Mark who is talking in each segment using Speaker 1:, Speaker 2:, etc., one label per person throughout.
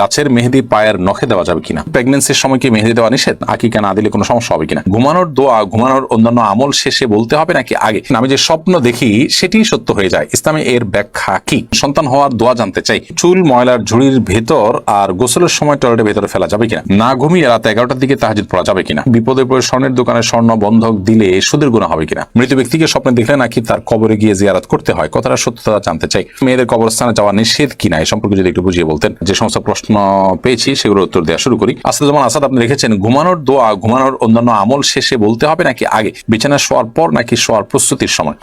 Speaker 1: গাছের মেহেদি পায়ের নখে দেওয়া যাবে কিনা? প্রেগনেন্সির সময় কি মেহেদি দেওয়া নিষেধ? আকিকা না দিলে কোনো সমস্যা হবে কিনা? ঘুমানোর দোয়া, ঘুমানোর অন্যান্য আমল শেষে বলতে হবে নাকি আগে? আমি যে স্বপ্ন দেখি সেটি সত্য হয়ে যায়। ইসলামে এর ব্যাখ্যা কি? সন্তান হওয়ার দোয়া জানতে চাই। চুল, ময়লার ঝুড়ির ভেতর আর গোসলের সময় টয়লেটের ভেতরে ফেলা যাবে কিনা? না ঘুমিয়ে রাত এগারোটার দিকে তাহাজুদ পড়া যাবে কিনা? বিপদে পড়ে স্বর্ণের দোকানে স্বর্ণ বন্ধক দিলে সুদের গুণা হবে কিনা? মৃত ব্যক্তিকে স্বপ্নে দেখলে নাকি তার কবরে গিয়ে জিয়ারাত করতে হয়? কথাটা সত্যতা জানতে চাই। মেয়েদের কবরস্থানে যাওয়া নিষেধ কিনা? এই সম্পর্কে যদি একটু বুঝিয়ে বলতেন, যে সমস্ত প্রশ্ন পেয়েছি, সেগুলোর উত্তর দেওয়া শুরু করি। আসাদ যেমন আসাদ, আপনি লিখেছেন, ঘুমানোর দোয়া, ঘুমানোর অন্যান্য আমল শেষে বলতে হবে নাকি আগে? বিছানা শোয়ার পর নাকি শোয়ার প্রস্তুতির সময়?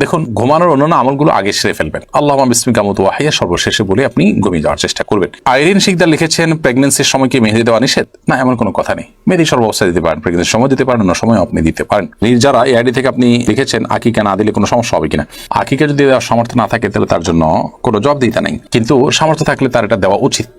Speaker 1: দেখুন, ঘুমানোর অন্যান্য আমলগুলো আগে সেরে ফেলবেন। আল্লাহ বিসমিকা মতো সর্বশেষে বলে আপনি ঘুমিয়ে যাওয়ার চেষ্টা করবেন। আইরিন শিকদার লিখেছেন প্রেগনেন্সির সময় কি মেহেদি দেওয়া নিষেধ? না, এমন কোনো কথা নেই। মেহেদি সর্বাবস্থায় দিতে পারেন প্রেগনেন্সির সময় দিতে পারেন, অন্য সময় আপনি দিতে পারেন। যারা এই আইডি থেকে আপনি লিখেছেন, আকিকা না দিলে কোনো সমস্যা হবে কিনা? আকিকা যদি দেওয়ার সামর্থ্য না থাকে, তাহলে তার জন্য কোনো জব দিতে নেই। কিন্তু সামর্থ্য থাকলে তার এটা দেওয়া উচিত।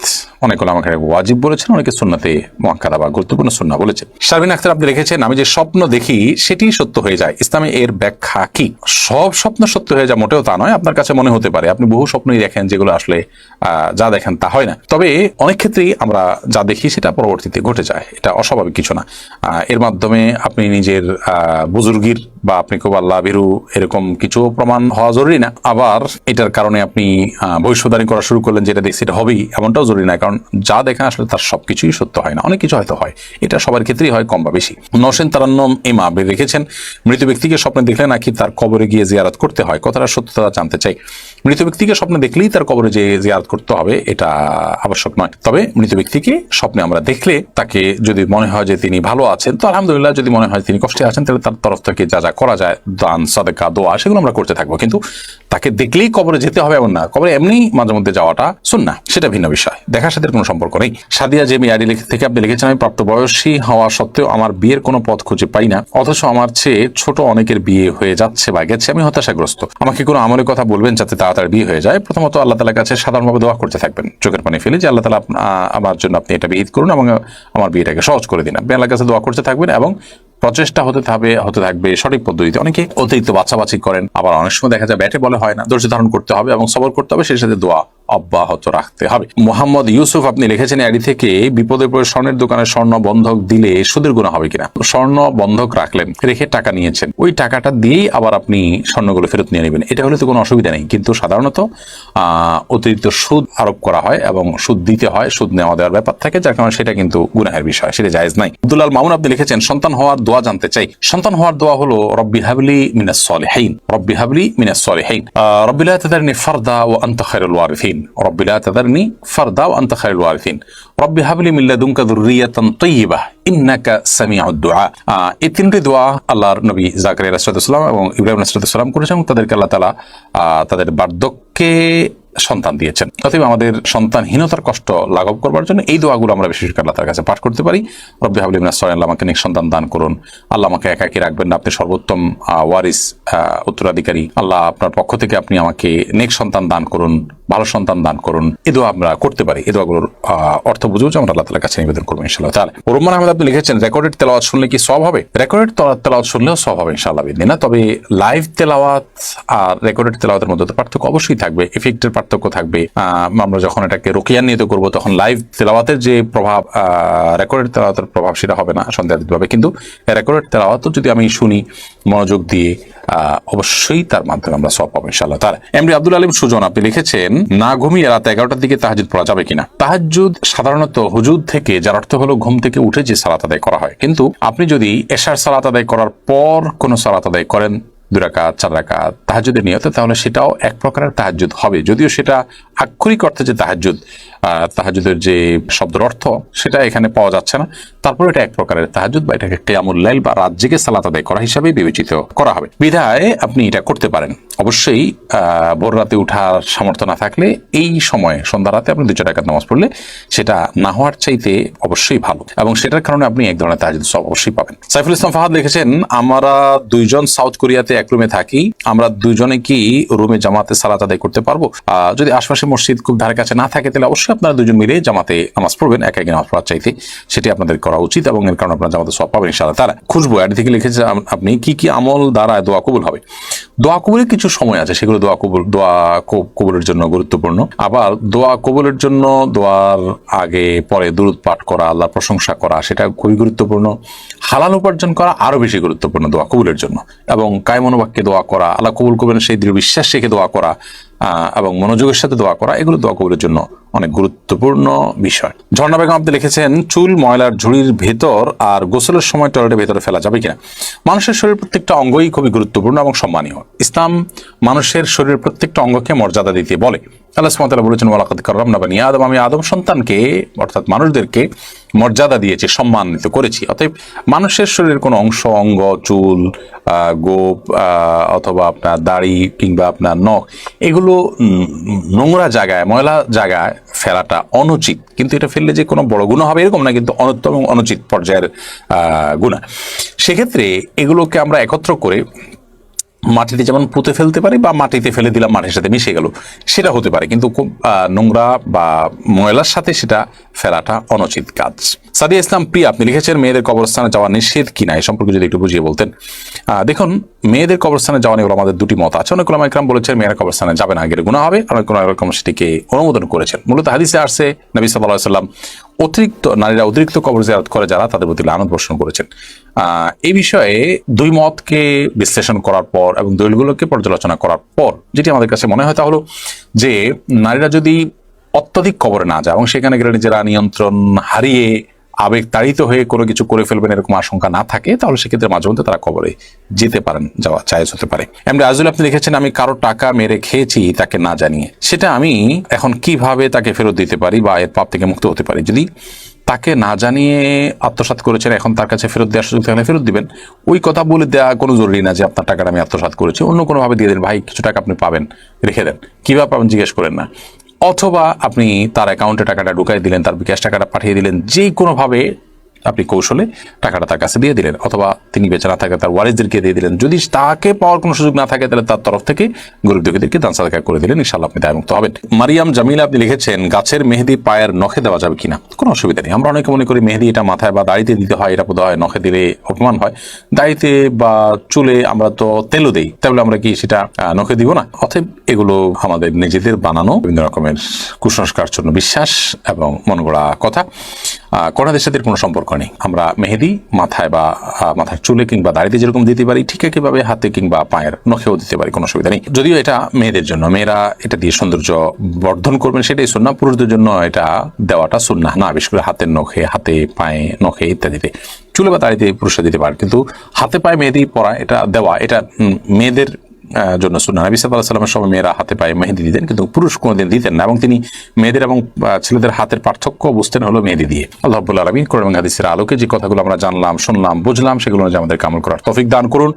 Speaker 1: অনেক হলো আমাকে ওয়াজিব বলেছেন, অনেকে সুন্নাতে মহাকাদা বা গুরুত্বপূর্ণ সুন্না বলেছেন। শারমিন আখতার, আপনি লিখেছেন আমি যে স্বপ্ন দেখি সেটি সত্য হয়ে যায়। ইসলামে এর ব্যাখ্যা কি? সব স্বপ্ন সত্য হয়ে যায়, মোটেও তা নয়, আপনার কাছে মনে হতে পারে। আপনি বহু স্বপ্নই দেখেন যেগুলো আসলে যা দেখেন তা হয় না। তবে অনেক ক্ষেত্রেই আমরা যা দেখি সেটা পরবর্তীতে ঘটে যায়। এটা অস্বাভাবিক কিছু না। এর মাধ্যমে আপনি নিজের বুজুর্গির বা আপনি খুব আল্লাহ ভীরু এরকম কিছু প্রমাণ হওয়া জরুরি না। আবার এটার কারণে আপনি ভবিষ্যৎবাণী করা শুরু করলেন যেটা দেখছি এটা হবেই, এমনটাও জরুরি না। কারণ যা দেখেন আসলে তার সবকিছুই সত্য হয় না। অনেক কিছু হয়তো হয়। এটা সবার ক্ষেত্রেই হয় কম বা বেশি। নসেন তারান্নম ইমা আপনি রেখেছেন, মৃত ব্যক্তিকে স্বপ্নে দেখলে নাকি তার কবরে গিয়ে জিয়ারাত করতে হয়। কথাটা সত্যতা জানতে চাই। মৃত ব্যক্তিকে স্বপ্নে দেখলেই তার কবরে যে জিয়ারাত করতে হবে, এটা আবশ্যক নয়। তবে মৃত ব্যক্তিকে স্বপ্নে আমরা দেখলে তাকে যদি মনে হয় যে তিনি ভালো আছেন, তো আলহামদুলিল্লাহ যদি মনে হয় তিনি কষ্টে আছেন, তাহলে তার তরফ থেকে যা যা করা যায়, দান, সাদেকা, দোয়া, সেগুলো আমরা করতে থাকব। কিন্তু তাকে দেখলেই কবরে যেতে হবে এমন না। কবরে এমনি মাঝে মধ্যে যাওয়াটা শুন না সেটা ভিন্ন বিষয়। দেখার সাথে কোনো সম্পর্ক নেই। সাদিয়া যে মেয়ারি থেকে আপনি লিখেছেন, আমি প্রাপ্তবয়সী হওয়া সত্ত্বেও আমার বিয়ের কোনো পথ খুঁজে পাই না। অথচ আমার চেয়ে ছোট অনেকের বিয়ে হয়ে যাচ্ছে বা গেছে, আমি হতাশাগ্রস্ত। আমাকে কোনো আমলের কথা বলবেন যাতে তাড়াতাড়ি বিয়ে হয়ে যায়। প্রথমত আল্লাহ তালার কাছে সাধারণভাবে দোয়া করতে থাকবেন। চোখের পানি ফেলে যে, আল্লাহ তালা আমার জন্য আপনি এটা বিহিত করুন এবং আমার বিয়েটাকে সহজ করে দিন। আপনি আল্লাহর কাছে দোয়া করতে থাকবেন এবং প্রচেষ্টা হতে থাকবে হতে থাকবে সঠিক পদ্ধতিতে। অনেকে অতিরিক্ত বাছাবাছি করেন, আবার অনেক সময় দেখা যায় ব্যাটে বলে হয় না। ধৈর্য ধারণ করতে হবে এবং সবর করতে হবে, সেই সাথে দোয়া। অব্যাহত রাখতে হবে। মোহাম্মদ ইউসুফ আপনি লিখেছেন আইডি থেকে বিপদে পড়ে স্বর্ণের দোকানে স্বর্ণ বন্ধক দিলে সুদের গুণা হবে কিনা? স্বর্ণ বন্ধক রাখলেন রেখে টাকা নিয়েছেন। ওই টাকাটা দিয়েই আবার আপনি স্বর্ণগুলো ফেরত নিয়ে নেবেন। এটা হলে তো কোনো অসুবিধা নেই। কিন্তু সাধারণত অতিরিক্ত সুদ আরোপ করা হয় এবং সুদ দিতে হয় সুদ নেওয়া দেওয়ার ব্যাপার থাকে যার কারণে সেটা কিন্তু গুনাহের বিষয় সেটা জায়েজ নাই। আব্দুল্লাল মামুন আপনি লিখেছেন সন্তান হওয়ার দোয়া জানতে চাই। সন্তান হওয়ার দোয়া হলো রব্বি হাবলি মিনাস সলিহিন রব্বি হাবলি মিনাস সলিহিন আহ, রব্বি লা তাদারনি ফারদা ওয়া আনতা খায়রুল ওয়ারিসিন রব্বি লা তাদারনি ফারদা ওয়া আনতা খায়রুল ওয়ারিসিন রব্বি হাবলি মিন লাদুনকা যুররিয়াতান তাইয়্যিবাহ ইন্নাকা সামিউদ দুআ আহ, এই তিনটি দোয়া আল্লাহর নবী জাকারিয়া রাসূলুল্লাহ এবং ইব্রাহিম রাসূলুল্লাহ করেছেন এবং তাদেরকে আল্লাহ তাআলা আহ, তাদের বার্ধক্যে সন্তান দিয়েছেন? অতএব আমাদের সন্তানহীনতার কষ্ট লাঘব করবার জন্য এই দোয়াগুলো আমরা বিশেষ করে আল্লাহ কাছে পাঠ করতে পারি। রব্বি হাবলি মিনাস সলিহিন, আল্লাহ আমাকে সন্তান দান করুন। আল্লাহ আমাকে একাকি রাখবেন না। আপনি সর্বোত্তম ওয়ারিস উত্তরাধিকারী। আল্লাহ আপনার পক্ষ থেকে আপনি আমাকে নেক সন্তান দান করুন ভালো সন্তান দান করুন। এ দোয়া আমরা করতে পারি। এই দোয়াগুলোর অর্থ বুঝেও যে আমরা আল্লাহ তালার কাছে নিবেদন করব ইনশাল্লাহ তাহলে রহমান আহমেদ আপনি লিখেছেন রেকর্ডেড তেলাওয়াত শুনলে কি সব হবে? রেকর্ডেড তেলাওয়াত শুনলেও সব হবে ইনশাআল্লাহ না তবে লাইভ তেলাওয়াত আর রেকর্ডেড তেলাওয়াতের মধ্যে পার্থক্য অবশ্যই থাকবে ইফেক্টের পার্থক্য থাকবে আমরা যখন এটাকে রোকিয়ান নিয়ে করব, তখন লাইভ তেলাওয়াতের যে প্রভাব রেকর্ডেড তেলাওয়াতের প্রভাব সেটা হবে না সন্দেহাতীতভাবে। কিন্তু রেকর্ডেড তেলাওয়াতও যদি আমি শুনি, মনোযোগ দিয়ে অবশ্যই তার মাধ্যমে আমরা সব পাবো ইনশাআল্লাহ। তার এমডি আব্দুল আলিম সুজন, আপনি লিখেছেন, না ঘুমিয়ে রাত এগারোটার দিকে তাহাজুদ পড়া যাবে কিনা? তাহাজুদ সাধারণত হুজুদ থেকে, যার অর্থ হলো ঘুম থেকে উঠে যে সালাত আদায় করা হয়। কিন্তু আপনি যদি এশার সালাত আদায় করার পর কোনো সালাত আদায় করেন দুই রাকাত চার রাকাত তাহাজুদের নিয়ত তাহলে সেটাও এক প্রকারের তাহাজুদ হবে। যদিও সেটা আক্ষরিক অর্থে যে তাহাজুদ তাহাজুদের যে শব্দের অর্থ, সেটা এখানে পাওয়া যাচ্ছে না। তারপর এটা এক প্রকারের তাহাজুদ বা এটাকে কেয়ামুল লাইল বা জেগে সালাত আদায় করা হিসাবে বিবেচিত করা হবে। বিধায় আপনি এটা করতে পারেন। অবশ্যই ভোর রাতে উঠার সামর্থ্য না থাকলে এই সময়ে, সন্ধ্যা রাতে আপনি দুই চার নামাজ পড়লে সেটা না হওয়ার চাইতে অবশ্যই ভালো এবং সেটার কারণে আপনি এক ধরনের তাহাজুদ সব অবশ্যই পাবেন। সাইফুল ইসলাম ফাহাদ লিখেছেন, আমরা দুইজন সাউথ কোরিয়াতে এক রুমে থাকি। আমরা দুইজনে কি রুমে জামাতে সালাত আদায় করতে পারব? যদি আশপাশে মসজিদ খুব ধারে কাছে না থাকে, তাহলে অবশ্যই আপনারা দুজন মিলে জামাতে নামাজ পড়বেন এক একা নামাজ পড়ার চাইতে সেটি আপনাদের করা উচিত এবং এর কারণে আপনারা জামাতে সব পাবেন ইনশাআল্লাহ। তারা খুশবু অ্যাড থেকে লিখেছে আপনি কি কি আমল দ্বারা দোয়া কবুল হবে? দোয়া কবুলের কিছু সময় আছে, সেগুলো দোয়া কবুল, দোয়া কবুলের জন্য গুরুত্বপূর্ণ। আবার দোয়া কবুলের জন্য দোয়ার আগে, পরে দূরত পাঠ করা আল্লাহ প্রশংসা করা, সেটা খুবই গুরুত্বপূর্ণ। হালাল উপার্জন করা আরও বেশি গুরুত্বপূর্ণ দোয়া কবুলের জন্য। এবং কায়মনোবাক্যে দোয়া করা, আল্লাহ কবুল করবেন সেই দৃঢ় বিশ্বাস রেখে দোয়া করা এবং মনোযোগের সাথে দোয়া করা, এগুলো দোয়া কবুলের জন্য অনেক গুরুত্বপূর্ণ বিষয়। ঝর্ণা বেগম, আপনি লিখেছেন, চুল ময়লার ঝুড়ির ভেতর আর গোসলের সময় টয়লেটের ভেতরে ফেলা যাবে কিনা? মানুষের শরীর প্রত্যেকটা অঙ্গই খুবই গুরুত্বপূর্ণ এবং সম্মানীয়। ইসলাম মানুষের শরীরের প্রত্যেকটা অঙ্গকে মর্যাদা দিতে বলে। আল্লাহ বলেছেন, ওয়ালাকাদ কাররামনা বানি আদম। আমি আদম সন্তানকে, অর্থাৎ মানুষদেরকে মর্যাদা দিয়েছি, সম্মানিত করেছি। অতএব মানুষের শরীরের কোনো অংশ, অঙ্গ, চুল গোপ অথবা আপনার দাড়ি কিংবা আপনার নখ, এগুলো নোংরা জায়গায়, ময়লা জায়গায় ফেলাটা অনুচিত। কিন্তু এটা ফেললে যে কোনো বড় গুণ হবে এরকম না, কিন্তু অনত্য এবং অনুচিত পর্যায়ের গুণা সেক্ষেত্রে এগুলোকে আমরা একত্র করে মাটিতে যেমন পুঁতে ফেলতে পারি বা মাটিতে ফেলে দিলাম, মাটির সাথে মিশে গেল, সেটা হতে পারে। কিন্তু খুব নোংরা বা ময়লার সাথে সেটা ফেলাটা অনুচিত কাজ। সাদিয়া ইসলাম, প্রিয়া, আপনি লিখেছেন, মেয়েদের কবরস্থানে যাওয়া নিষেধ কিনা? এ সম্পর্কে যদি একটু বুঝিয়ে বলতেন। দেখুন মেয়েদের কবরস্থানে যাওয়া নিয়ে আমাদের দুটি মত আছে। অনেক ওলামা ইকরাম বলেছেন, মেয়েরা কবরস্থানে যাবে না, আগের গুণা হবে। অনেক রকম সেটিকে অনুমোদন করেছেন। মূলত হাদিসে আসছে, নবী সাল্লাহ সাল্লাম অতিরিক্ত নারীরা অতিরিক্ত কবর জিয়ারত করে যারা তাদের প্রতি লানত বর্ষণ করেছেন। এই বিষয়ে দুই মতকে বিশ্লেষণ করার পর এবং দলিলগুলোকে পর্যালোচনা করার পর যেটি আমাদের কাছে মনে হয় তা হলো যে, নারীরা যদি অত্যধিক কবরে না যায় এবং সেখানে গেলে নিজেরা নিয়ন্ত্রণ হারিয়ে আবেগ তাড়িত হয়ে কোনো কিছু করে ফেলবেন এরকম আশঙ্কা না থাকে, তাহলে সেক্ষেত্রে মাঝে মধ্যে তারা কবরে যেতে পারেন, যাওয়া চাইজ হতে পারে। এমনি আজুল আপনি লিখেছেন, আমি কারও টাকা মেরে খেয়েছি তাকে না জানিয়ে। সেটা আমি এখন কীভাবে তাকে ফেরত দিতে পারি বা এর পাপ থেকে মুক্ত হতে পারি? যদি তাকে না জানিয়ে আত্মসাৎ করেছেন, এখন তার কাছে ফেরত দেওয়ার সুযোগ থাকলে ফেরত দিবেন। ওই কথা বলে দেওয়া কোনো জরুরি না যে, আপনার টাকাটা আমি আত্মসাৎ করেছি। অন্য কোনোভাবে দিয়ে দেন, ভাই, কিছু টাকা আপনি পাবেন, রেখে দেন। কীভাবে পাবেন জিজ্ঞেস করেন না। অথবা আপনি তার অ্যাকাউন্টে টাকাটা ঢুকাই দিলেন তার বিকাশ টাকাটা পাঠিয়ে দিলেন যে কোনোভাবে আপনি কৌশলে টাকাটা তার কাছে দিয়ে দিলেন, অথবা তিনি বেঁচে না থাকে তার ওয়ারিসদেরকে দিয়ে দিলেন। যদি তাকে পাওয়ার কোনো সুযোগ না থাকে, তাহলে তার তরফ থেকে গরিব দুঃখীদেরকে দান সাদাকা করে দিলেন ইনশাল্লাহ আপনি দায়মুক্ত হবেন। মারিয়াম জামিলা আপনি লিখেছেন, গাছের মেহেদি পায়ের নখে দেওয়া যাবে কিনা? কোনো অসুবিধা নেই। আমরা অনেকে মনে করি মেহেদি এটা মাথায় বা দাড়িতে দিতে হয়, এটা বোধ হয় নখে দিলে অপমান হয়। দাড়িতে বা চুলে আমরা তো তেলও দিই, তাহলে আমরা কি সেটা নখে দিব না? অতএব এগুলো আমাদের নিজেদের বানানো বিভিন্ন রকমের কুসংস্কার জন্য বিশ্বাস এবং মন কথা। করোনাদের সাথে কোনো সম্পর্ক নেই। আমরা মেহেদি মাথায় বা মাথার চুলে কিংবা দাড়িতে যেরকম দিতে পারি, ঠিক একইভাবে হাতে কিংবা পায়ের নখেও দিতে পারি, কোনো অসুবিধা নেই। যদিও এটা মেয়েদের জন্য, মেয়েরা এটা দিয়ে সৌন্দর্য বর্ধন করবেন সেটাই সুন্না পুরুষদের জন্য এটা দেওয়াটা সুন্না না, বিশেষ করে হাতের নখে, হাতে পায়ে নখে ইত্যাদিতে। চুলে বা দাড়িতে পুরুষরা দিতে পারে, কিন্তু হাতে পায়ে মেহেদি পরা, এটা দেওয়া, এটা মেয়েদের জন্য সুন্না নবী সাল্লাহ সাল্লামের সময় মেয়েরা হাতে পায়ে মেহেদি দিতেন, কিন্তু পুরুষ কোনোদিন দিতেন না, এবং তিনি মেয়েদের এবং ছেলেদের হাতের পার্থক্য বুঝতেন হলো মেহেদি দিয়ে। আল্লাহ আলমিন কোরআন হাদিসের আলোকে যে কথাগুলো আমরা জানলাম, শুনলাম, বুঝলাম, সেগুলো অনুযায়ী আমাদের কামল করার তফিক দান করুন।